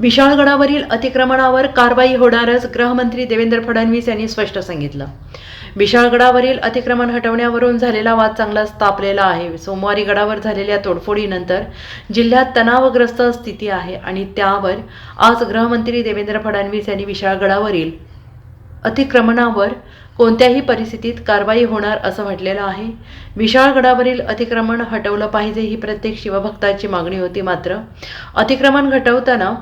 विशाळगडावरील अतिक्रमणावर कारवाई होणारच गृहमंत्री देवेंद्र फडणवीस यांनी स्पष्ट सांगितलं. विशाळगडावरील अतिक्रमण हटवण्यावरून झालेला वाद चांगलाच तापलेला आहे. सोमवारी गडावर झालेल्या तोडफोडीनंतर जिल्ह्यात तणावग्रस्त स्थिती आहे आणि त्यावर आज गृहमंत्री देवेंद्र फडणवीस यांनी विशाळगडावरील अतिक्रमणावर कोणत्याही परिस्थितीत कारवाई होणार असं म्हटलेलं आहे. विशाळगडावरील अतिक्रमण हटवलं पाहिजे ही प्रत्येक शिवभक्ताची मागणी होती मात्र अतिक्रमण घटवताना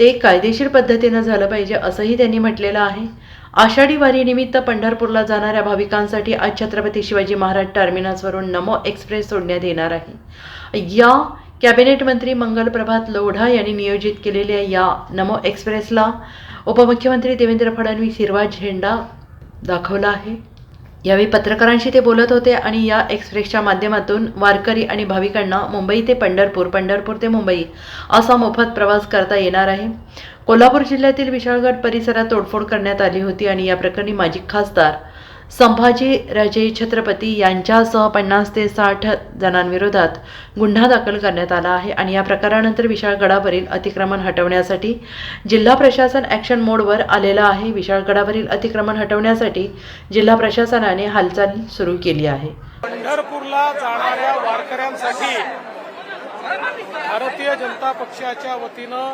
ते कायदेशीर पद्धतीनं झालं पाहिजे असंही त्यांनी म्हटलेलं आहे. आषाढी वारीनिमित्त पंढरपूरला जाणाऱ्या भाविकांसाठी आज छत्रपती शिवाजी महाराज टर्मिनसवरून नमो एक्सप्रेस सोडण्यात येणार आहे. या कॅबिनेट मंत्री मंगल प्रभात लोढा यांनी नियोजित केलेल्या या नमो एक्सप्रेसला उपमुख्यमंत्री देवेंद्र फडणवीस हिरवा झेंडा दाखवला आहे. यावेळी पत्रकारांशी ते बोलत होते आणि या एक्सप्रेसच्या माध्यमातून वारकरी आणि भाविकांना मुंबई ते पंढरपूर पंढरपूर ते मुंबई असा मोफत प्रवास करता येणार आहे. कोल्हापूर जिल्ह्यातील विशाळगड परिसरात तोडफोड करण्यात आली होती आणि या प्रकरणी माजी खासदार संभाजी राजे छत्रपती यांच्यासह पन्नास ते साठ जणांविरोधात गुन्हा दाखल करण्यात आला आहे आणि या प्रकारानंतर विशाळगडावरील अतिक्रमण हटवण्यासाठी जिल्हा प्रशासन ॲक्शन मोडवर आलेलं आहे. विशाळगडावरील अतिक्रमण हटवण्यासाठी जिल्हा प्रशासनाने हालचाल सुरू केली आहे. पंढरपूरला जाणाऱ्या वारकऱ्यांसाठी भारतीय जनता पक्षाच्या वतीनं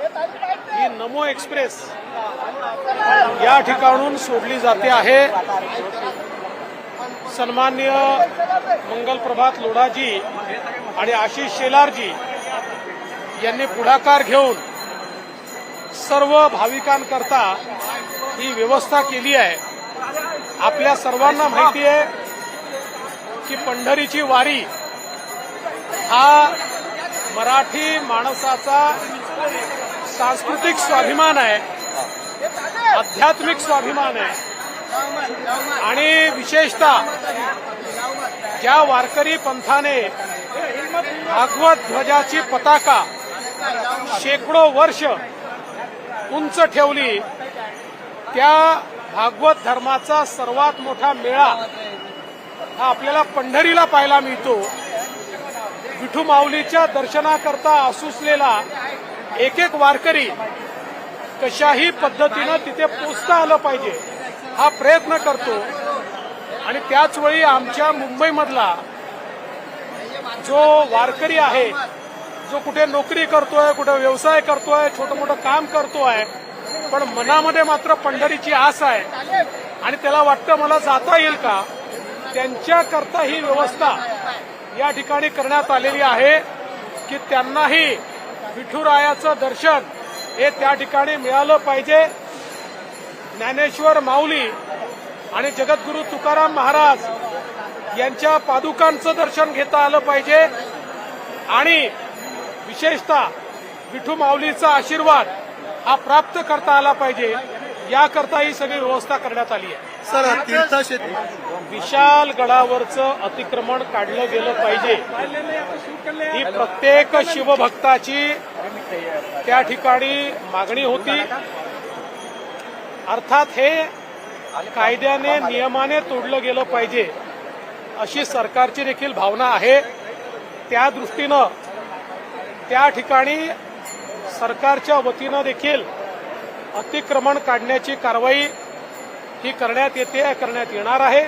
ही नमो एक्सप्रेस या ठिकाणून सोडली जाते आहे. सन्मान्य मंगल प्रभात लोढाजी आणि आशिष शेलारजी यांनी पुढाकार घेऊन सर्व भाविकांकरता ही व्यवस्था केली आहे. आपल्या सर्वांना माहिती आहे की पंढरीची वारी हा मराठी माणसाचा सांस्कृतिक स्वाभिमान आहे. आध्यात्मिक स्वाभिमान आहे. आणि विशेषतः ज्या वारकरी पंथाने भागवत ध्वजाची पताका शेकडो वर्ष उंच ठेवली त्या भागवत धर्माचा सर्वात मोठा मेळा हा आपल्याला पंढरीला पाहायला मिळतो. विठू माऊलीच्या दर्शनाकरता असुसलेला एक एक वारकरी कशाही पद्धतीनं तिथे पोचता आलं पाहिजे हा प्रयत्न करतो. आणि त्याचवेळी आमच्या मुंबईमधला जो वारकरी आहे जो कुठे नोकरी करतोय कुठे व्यवसाय करतोय छोटं मोठं काम करतोय पण मनामध्ये मात्र पंढरीची आस आहे. आणि त्याला वाटतं मला जाता येईल का? त्यांच्याकरता ही व्यवस्था या ठिकाणी करण्यात आलेली आहे की त्यांनाही विठुरायाचं दर्शन हे त्या ठिकाणी मिळालं पाहिजे. ज्ञानेश्वर माऊली आणि जगद्गुरू तुकाराम महाराज यांच्या पादुकांचं दर्शन घेता आलं पाहिजे. आणि विशेषतः विठू माऊलीचा आशीर्वाद हा प्राप्त करता आला पाहिजे. याकरता ही सगळी व्यवस्था करण्यात आली आहे. सर विशाल गडावरचं अतिक्रमण काढलं गेलं पाहिजे. ही प्रत्येक शिवभक्ताची त्या ठिकाणी मागणी होती. अर्थात हे कायद्याने नियमाने तोडलं गेलं पाहिजे अशी सरकारची देखील भावना आहे. त्या दृष्टीनं त्या ठिकाणी सरकारच्या वतीनं देखील अतिक्रमण काढण्याची कारवाई ही करण्यात येते करण्यात येणार आहे.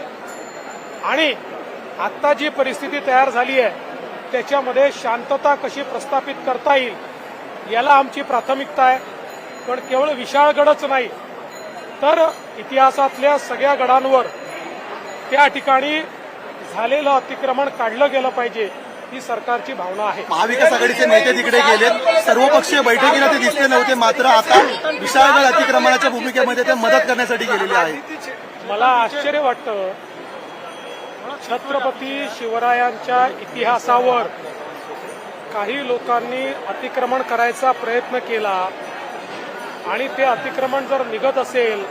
आणि आत्ता जी परिस्थिती तयार झाली आहे त्याच्यामध्ये शांतता कशी प्रस्थापित करता येईल याला आमची प्राथमिकता आहे. पण केवळ विशाळगडच नाही तर इतिहासातल्या सगळ्या गडांवर त्या ठिकाणी झालेलं अतिक्रमण काढलं गेलं पाहिजे. ही सरकारची भावना आहे. महाविकास आघाडीचे नेते तिकडे गेलेत. सर्वपक्षीय बैठकीला ते दिसले नव्हते मात्र आता विशाळगड अतिक्रमणाच्या भूमिकेमध्ये ते मदत करण्यासाठी गेलेले आहेत. मला आश्चर्य वाटतं छत्रपती शिवरायांच्या इतिहासावर काही लोकांनी अतिक्रमण करायचा प्रयत्न केला आणि ते अतिक्रमण जर निघत असेल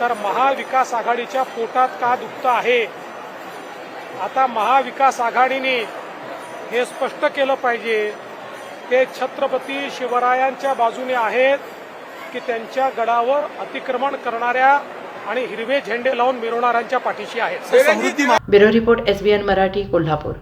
तर महाविकास आघाडीच्या पोटात का दुखतं आहे? आता महाविकास आघाडीने हे स्पष्ट केलं पाहिजे ते छत्रपती शिवरायांच्या बाजूने आहेत की त्यांच्या गडावर अतिक्रमण करणाऱ्या आणि हिरवे झेंडे लावून मिरवणाऱ्यांच्या पाठीशी आहेत. Bureau report SBN Marathi Kolhapur.